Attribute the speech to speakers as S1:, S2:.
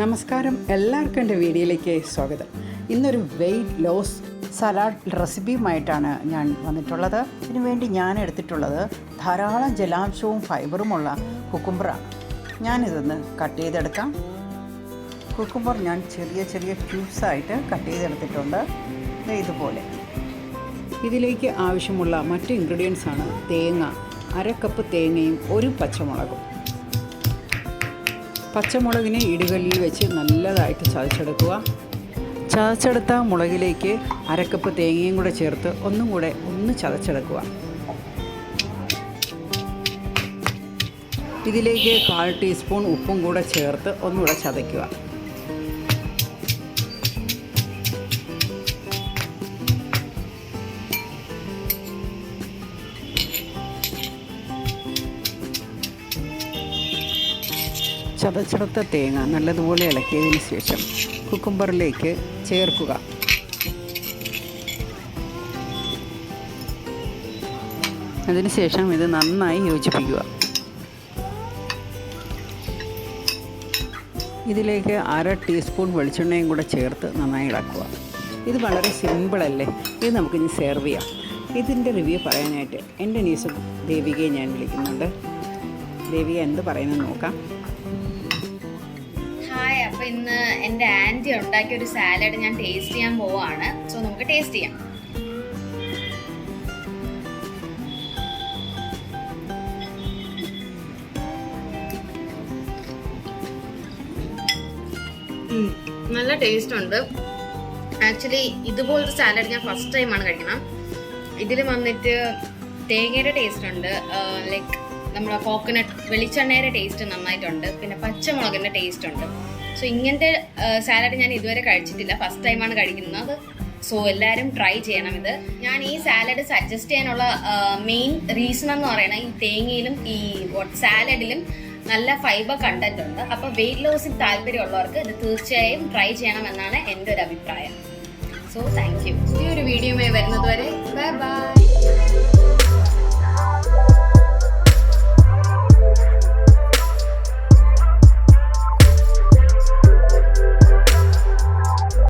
S1: നമസ്കാരം. എല്ലാവർക്കും എന്റെ വീഡിയോയിലേക്ക് സ്വാഗതം. ഇന്നൊരു വെയിറ്റ് ലോസ് സലാഡ് റെസിപ്പിയുമായിട്ടാണ് ഞാൻ വന്നിട്ടുള്ളത്. ഇതിനു വേണ്ടി ഞാൻ എടുത്തിട്ടുള്ളത് ധാരാളം ജലാംശവും ഫൈബറുമുള്ള കുക്കുംബറാണ് ഞാനിതൊന്ന് കട്ട് ചെയ്തെടുക്കാം. കുക്കുംബർ ഞാൻ ചെറിയ ചെറിയ ക്യൂബ്സായിട്ട് കട്ട് ചെയ്തെടുത്തിട്ടുണ്ട്. ഇതുപോലെ. ഇതിലേക്ക് ആവശ്യമുള്ള മറ്റ് ഇൻഗ്രീഡിയൻസാണ് തേങ്ങ. അര കപ്പ് തേങ്ങയും ഒരു പച്ചമുളകും. പച്ചമുളകിനെ ഇടുകല്ലിൽ വെച്ച് നല്ലതായിട്ട് ചതച്ചെടുക്കുക. ചതച്ചെടുത്ത മുളകിലേക്ക് അരക്കപ്പ് തേങ്ങയും കൂടെ ചേർത്ത് ഒന്നും കൂടെ ഒന്ന് ചതച്ചെടുക്കുക. ഇതിലേക്ക് കാൽ ടീസ്പൂൺ ഉപ്പും കൂടെ ചേർത്ത് ഒന്നുകൂടെ ചതയ്ക്കുക. ചതച്ചെടുത്ത തേങ്ങ നല്ലതുപോലെ ഇളക്കിയതിന് ശേഷം കുക്കുംബറിലേക്ക് ചേർക്കുക. അതിനുശേഷം ഇത് നന്നായി യോജിപ്പിക്കുക. ഇതിലേക്ക് അര ടീസ്പൂൺ വെളിച്ചെണ്ണയും കൂടെ ചേർത്ത് നന്നായി ഇളക്കുക. ഇത് വളരെ സിമ്പിളല്ലേ ഇത് നമുക്കിനി സെർവ് ചെയ്യാം. ഇതിന്റെ റിവ്യൂ പറയാനായിട്ട് എന്റെ ന്യൂസ് ദേവികയെ ഞാൻ വിളിക്കുന്നുണ്ട്. ദേവിക എന്ത് പറയുന്നത് നോക്കാം.
S2: ഹായ് അപ്പൊ ഇന്ന് എന്റെ ആന്റി ഉണ്ടാക്കിയ ഒരു സാലഡ് ഞാൻ ടേസ്റ്റ് ചെയ്യാൻ പോവാണ്. സോ നമുക്ക് ടേസ്റ്റ് ചെയ്യാം. നല്ല ടേസ്റ്റ് ഉണ്ട്. ആക്ച്വലി ഇതുപോലത്തെ സാലഡ് ഞാൻ ഫസ്റ്റ് ടൈമാണ് കഴിക്കണം ഇതിൽ വന്നിട്ട് തേങ്ങയുടെ ടേസ്റ്റ് ഉണ്ട്. ലൈക്ക് നമ്മുടെ കോക്കനട്ട് വെളിച്ചെണ്ണയുടെ ടേസ്റ്റ് നന്നായിട്ടുണ്ട്. പിന്നെ പച്ചമുളകിന്റെ ടേസ്റ്റ് ഉണ്ട്. സോ ഇങ്ങനത്തെ സാലഡ് ഞാൻ ഇതുവരെ കഴിച്ചിട്ടില്ല. ഫസ്റ്റ് ടൈമാണ് കഴിക്കുന്നത്. സോ എല്ലാവരും ട്രൈ ചെയ്യണം ഇത്. ഞാൻ ഈ സാലഡ് സജസ്റ്റ് ചെയ്യാനുള്ള മെയിൻ റീസൺ എന്ന് പറയുന്നത് ഈ തേങ്ങയിലും ഈ സാലഡിലും നല്ല ഫൈബർ കണ്ടന്റ് ഉണ്ട്. അപ്പോൾ വെയിറ്റ് ലോസിൽ താല്പര്യമുള്ളവർക്ക് ഇത് തീർച്ചയായും ട്രൈ ചെയ്യണമെന്നാണ് എന്റെ ഒരു അഭിപ്രായം. സോ താങ്ക് യു ഈ ഒരു വീഡിയോയുമായി വരുന്നത് വരെ ബൈ ബൈ